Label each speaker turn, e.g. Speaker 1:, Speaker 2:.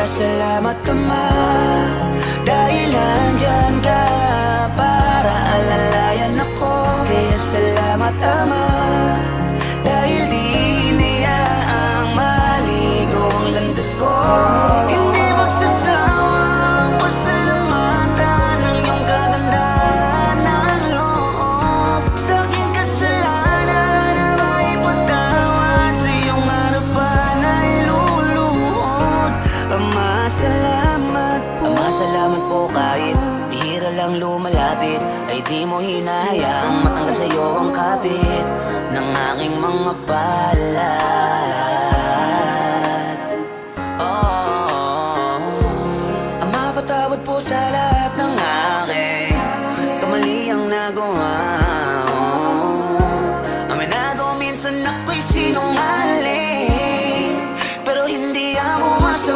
Speaker 1: Salamat Ama Dahil nandyan ka Para alalayan ako. Kaya salamat Ama mo kahit Bihira lang lumalapit Ay di mo hinahayaang matanggal sa'yo ang kapit Ng aking mga balat oh, Ang mapatawad sa lahat ng aking Kamali nagawa. Oh, Aminado minsan ako'y sinong